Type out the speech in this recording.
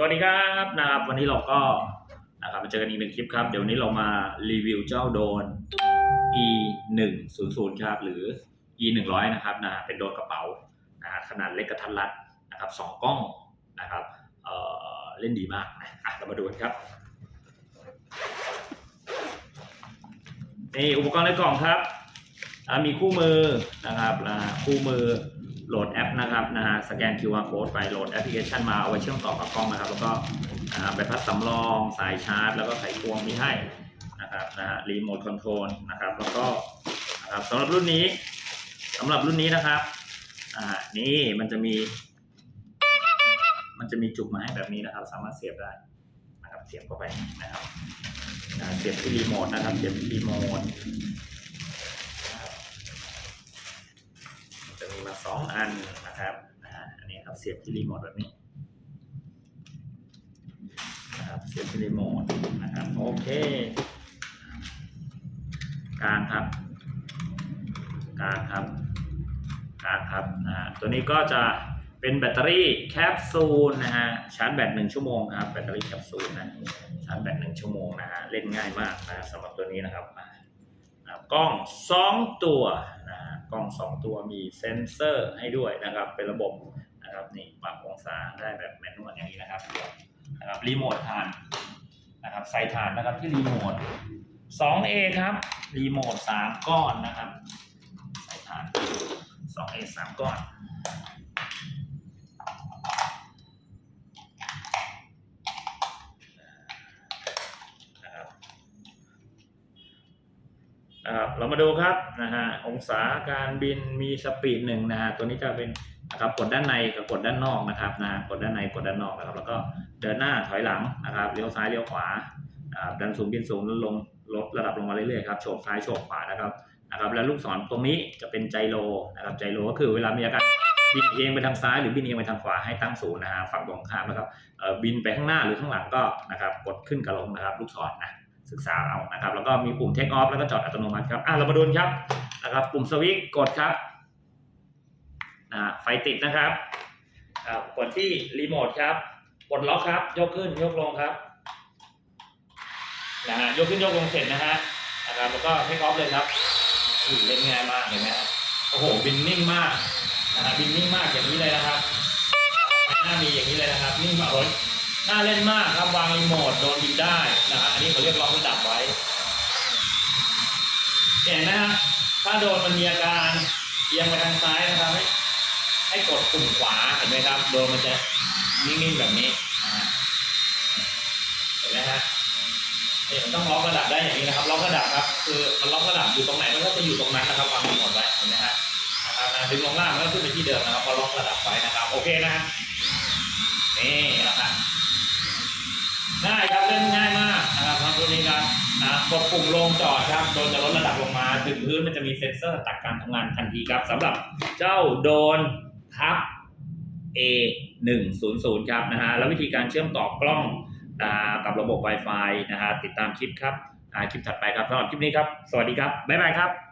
สวัสดีครับนะครับวันนี้เราก็นะครับมาเจอกันอีกหนึ่งคลิปครับ เดี๋ยวนี้เรามารีวิวเจ้าโดน e 1 0 0ครับหรือ e 1 0 0นะครับนะเป็นโดนกระเป๋านะฮะขนาดเล็กกระทัดรัดนะครับสองกล้องนะครับเออเล่นดีมากนะอะเรามาดูกันครับนี่อุปกรณ์ในกล่องครับมีคู่มือนะครับนะคู่มือ โหลดแอปนะครับนะฮะสแกน QR code ไปโหลดแอปพลิเคชันมาเอาไว้เชื่อมต่อกับกล้องนะครับ แล้วก็อ่าใบพัดสำรองสายชาร์จ แล้วก็ไขควงมีให้นะครับนะฮะรีโมทคอนโทรลนะครับ แล้วก็นะครับสำหรับรุ่นนี้สำหรับรุ่นนี้นะครับอ่านี่มันจะมี มันจะมีจุกมาให้แบบนี้นะครับ สามารถเสียบได้นะครับเสียบเข้าไปนะครับเสียบที่รีโมทนะครับเสียบที่รีโมท จะสองอันนะครับอันนี้ครับเสียบที่รีโมทแบบนี้นะครับเสียบที่รีโมทนะครับโอเคกลางครับกลางครับกลางครับนะฮะตัวนี้ก็จะเป็นแบตเตอรี่แคปซูลนะฮะชาร์จแบตหนึ่งชั่วโมงครับแบตเตอรี่แคปซูลนะชาร์จแบตหนึ่งชั่วโมงนะฮะเล่นง่ายมากนะสำหรับตัวนี้นะครับกล้อง2ตัว กล้อง 2 ตัวมีเซนเซอร์ให้ด้วยนะครับ เป็นระบบนะครับนี่ปรับองศาได้แบบแมนนวลอย่างนี้นะครับนะครับรีโมทฐานนะครับใส่ฐานนะครับที่รีโมท 2A ครับรีโมท 3 ก้อนนะครับ ใส่ฐาน 2A 3 ก้อน นะครับ นะ ครับเรามาดูครับนะฮะองศาการบินมีสปีดหนึ่งนะฮะตัวนี้จะเป็นนะครับกดด้านในกับกดด้านนอกนะครับนะกดด้านในกดด้านนอกนะครับ แล้วก็เดินหน้าถอยหลังนะครับเลี้ยวซ้ายเลี้ยวขวานะครับดันสูงบินสูงลดลงลดระดับลงมาเรื่อยๆครับโฉบซ้ายโฉบขวานะครับนะครับ แล้วลูกศรตรงนี้จะเป็นไจโรนะครับไจโรก็คือเวลามีอาการบินเอียงไปทางซ้ายหรือบินเอียงไปทางขวาให้ตั้งศูนย์นะฮะฝั่งตรงข้ามนะครับบินไปข้างหน้าหรือข้างหลังก็นะครับกดขึ้นกับลงนะครับ ลูกศรนะ ศึกษาเอานะครับ แล้วก็มีปุ่ม take off แล้วก็จอดอัตโนมัติครับอะเรามาดูครับนะครับ ปุ่มสวิตช์กดครับนะไฟติดนะครับกดที่รีโมทครับกดล็อกครับ ยกขึ้นยกลงครับนะฮะยกขึ้นยกลงเสร็จนะฮะนะครับแล้วก็ take off เลยครับอุ้ยเล่นง่ายมากเห็นไหมฮะโอ้โหบินนิ่งมากนะฮะบินนิ่งมากอย่างนี้เลยนะครับหน้ามีอย่างนี้เลยนะครับนิ่งมากโอ้ย น่าเล่นมากครับวางรีโมทโดนบินได้นะฮะอันนี้เขาเรียกล็อกระดับไว้เห็นไหมฮะถ้าโดนมันมีอาการเอียงไปทางซ้ายนะครับ ให้ให้กดปุ่มขวาเห็นไหมครับ โดนมันจะนิ่งๆแบบนี้เห็นไหมฮะนี่มันต้องล็อกระดับได้อย่างนี้นะครับล็อกระดับครับ คือมันล็อกระดับอยู่ตรงไหนมันก็จะอยู่ตรงนั้นนะครับวางรีโมทไว้เห็นไหมฮะนะครับนะดึงลงล่างมันก็ขึ้นไปที่เดิมนะครับพอล็อกระดับไว้นะครับ โอเคนะฮะนี่นะครับ ง่ายครับเล่นง่ายมากนะครับทำตัวนี้ครับนะกดปุ่มลงจอดครับโดนจะลดระดับลงมา ถึงพื้นมันจะมีเซ็นเซอร์ตัดการทำงานทันทีครับสำหรับเจ้าโดนทับ A 1 0 0ครับนะฮะแล้ววิธีการเชื่อมต่อกล้องอกับระบบ Wi-Fi นะฮะติดตามคลิปครับคลิปถัดไปครับสำหรับคลิปนี้ครับ สวัสดีครับ บ๊ายบายครับ